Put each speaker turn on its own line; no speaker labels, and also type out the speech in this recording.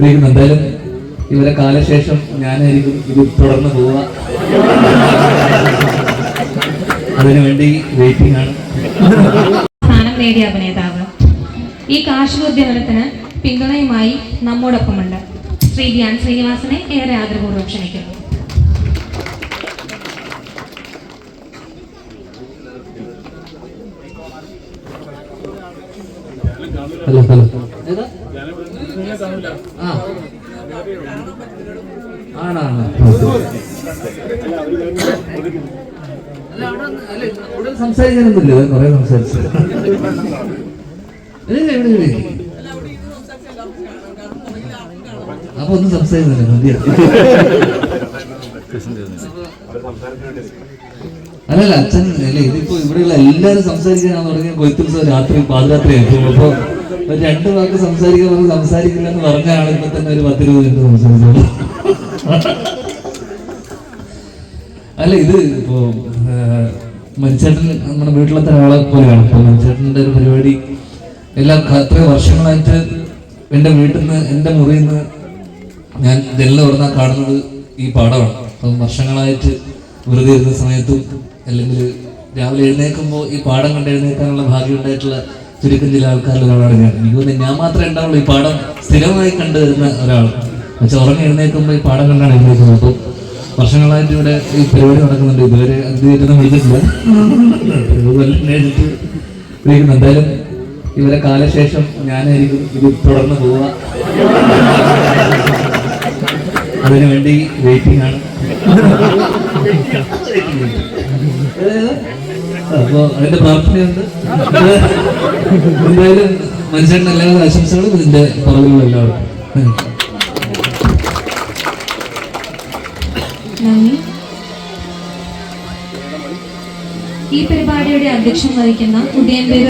വിളിക്കുന്നു. എന്തായാലും ഇവരെ കാലശേഷം ഞാനായിരിക്കും ഇത് തുടർന്ന് പോവുക. അതിനുവേണ്ടി വെയിറ്റിംഗ് ആണ്.
സ്ഥാനം നേടിയ അഭിനേതാവ്. ഈ കാർഷികോദ്യമനത്തിന് പിന്തുണയുമായി നമ്മോടൊപ്പമുണ്ട്. ശ്രീ ധ്യാൻ ശ്രീനിവാസനെ ഏറെ ആദരപൂർവം ക്ഷണിക്കുന്നു.
Hello hello. അപ്പൊ ഒന്നും സംസാരിക്കുന്നില്ല അല്ലല്ല അച്ഛൻ അല്ല ഇതിപ്പോ ഇവിടെയുള്ള എല്ലാരും സംസാരിക്കാൻ തുടങ്ങിയ കൊയ്ത്തുത്സവം രാത്രി പാതിരാത്രി ആയിരിക്കും അപ്പൊ രണ്ട് വാക്ക് സംസാരിക്കാൻ പറഞ്ഞ് സംസാരിക്കില്ല എന്ന് പറഞ്ഞ ഇപ്പൊ തന്നെ ഒരു പത്തിരുപത് മിനിറ്റ് സംസാരിച്ചോളൂ അല്ല ഇത് ഇപ്പോ മനുച്ചേട്ടൻ നമ്മുടെ വീട്ടിലത്തെ ഒരാളെ പോലെയാണ്. ഇപ്പൊ മനുച്ചേട്ടന്റെ ഒരു പരിപാടി എല്ലാ അത്ര വർഷങ്ങളായിട്ട് എന്റെ വീട്ടിൽ നിന്ന് എന്റെ മുറിയിൽ നിന്ന് ഞാൻ ഇതെല്ലാം ഉടനെ കാണുന്നത് ഈ പാടമാണ്. അപ്പം വർഷങ്ങളായിട്ട് വെറുതെ ഇരുന്ന സമയത്തും അല്ലെങ്കിൽ രാവിലെ എഴുന്നേൽക്കുമ്പോൾ ഈ പാടം കണ്ട് എഴുന്നേൽക്കാനുള്ള ഭാഗ്യം ഉണ്ടായിട്ടുള്ള ചുരുക്കം ചില ആൾക്കാരിൽ ഒരാളാണ് ഞാൻ എനിക്ക് ഞാൻ മാത്രമേ ഉണ്ടാവുള്ളൂ ഈ പാഠം സ്ഥിരമായി കണ്ടു വരുന്ന ഒരാൾ. പക്ഷെ ഉറങ്ങി എഴുന്നേൽക്കുമ്പോൾ ഈ പാഠം കണ്ടാണ് എഴുന്നേൽക്കുന്നത് അപ്പോൾ വർഷങ്ങളായിട്ട് ഇവിടെ ഈ പരിപാടി നടക്കുന്നുണ്ട്. ഇതുവരെ അതിഥിയായിട്ടൊന്നും വിളിച്ചിട്ടില്ല. എന്തായാലും ഇവരെ കാലശേഷം ഞാനായിരിക്കും ഇത് തുടർന്ന് പോവുക. അതിനുവേണ്ടി വെയിറ്റിംഗ് ആണ്. അപ്പോ അതിന്റെ പ്രാർത്ഥനയുണ്ട്. എന്തായാലും മനുഷ്യന്റെ എല്ലാവരും ആശംസകളും ഇതിന്റെ പുറകിലുള്ള എല്ലാവർക്കും
ഈ പരിപാടിയുടെ അധ്യക്ഷം വഹിക്കുന്ന ഉദയൻ